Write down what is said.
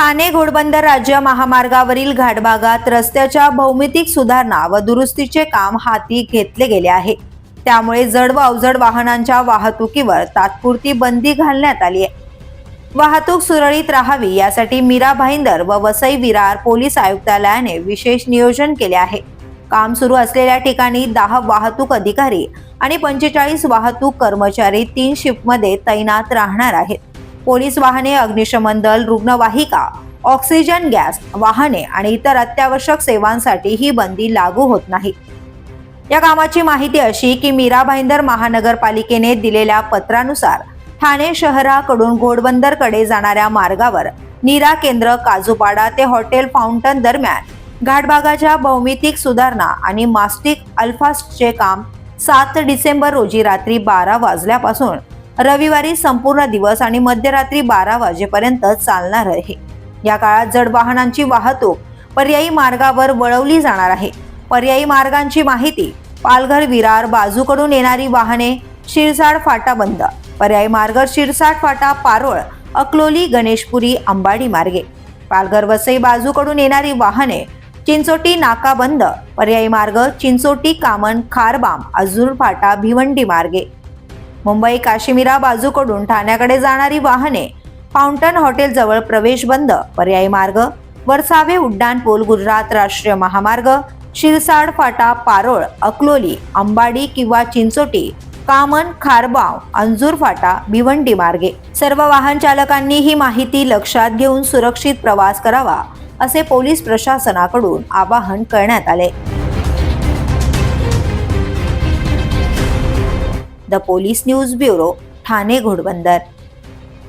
ठाणे घोडबंदर राज्य महामार्गावरील घाटभागात रस्त्याच्या भौमितिक सुधारणा व दुरुस्तीचे काम हाती घेतले गेले आहे. त्यामुळे जड व अवजड वाहनांच्या वाहतुकीवर तात्पुरती बंदी घालण्यात आली आहे. वाहतूक सुरळीत राहावी यासाठी मीरा भाईंदर व वसई विरार पोलीस आयुक्तालयाने विशेष नियोजन केले आहे. काम सुरू असलेल्या ठिकाणी दहा वाहतूक अधिकारी आणि पंचेचाळीस वाहतूक कर्मचारी तीन शिफ्टमध्ये तैनात राहणार आहेत. पोलीस वाहने अग्निशमन दल रुग्णवाहिका ऑक्सिजन गॅस वाहने आणि इतर अत्यावश्यक सेवांसाठी ही बंदी लागू होत नाही. या कामाची माहिती अशी की मीरा भाईंदर महानगरपालिकेने दिलेल्या पत्रानुसार ठाणे शहराकडून घोडबंदरकडे जाणाऱ्या मार्गावर नीरा केंद्र काजूपाडा ते हॉटेल फाउंटन दरम्यान घाटभागाच्या भौमितिक सुधारणा आणि मास्टिक अल्फास्टचे काम सात डिसेंबर रोजी रात्री बारा वाजल्यापासून रविवारी संपूर्ण दिवस आणि मध्यरात्री बारा वाजेपर्यंत चालणार आहे. या काळात जड वाहनांची वाहतूक पर्यायी मार्गावर वळवली जाणार आहे. पर्यायी मार्गांची माहिती पालघर विरार बाजूकडून येणारी वाहने शिरसाड फाटा बंद. पर्यायी मार्ग शिरसाड फाटा पारोळ अकलोली गणेशपुरी अंबाडी मार्गे. पालघर वसई बाजूकडून येणारी वाहने चिंचोटी नाका बंद. पर्यायी मार्ग चिंचोटी कामन खारबाम अजूर फाटा भिवंडी मार्गे. मुंबई काश्मीरा बाजूकडून ठाण्याकडे जाणारी वाहने फाउंटन हॉटेल जवळ प्रवेश बंद पर्यायी मार्ग वरसावे उड्डाणपूल गुजरात राष्ट्रीय महामार्ग शिरसाड फाटा पारोळ अकलोली अंबाडी किंवा चिंचोटी कामन खारबाव अंजूर फाटा भिवंडी मार्गे. सर्व वाहन चालकांनी ही माहिती लक्षात घेऊन सुरक्षित प्रवास करावा असे पोलीस प्रशासनाकडून आवाहन करण्यात आले. The police news bureau Thane Ghodbunder.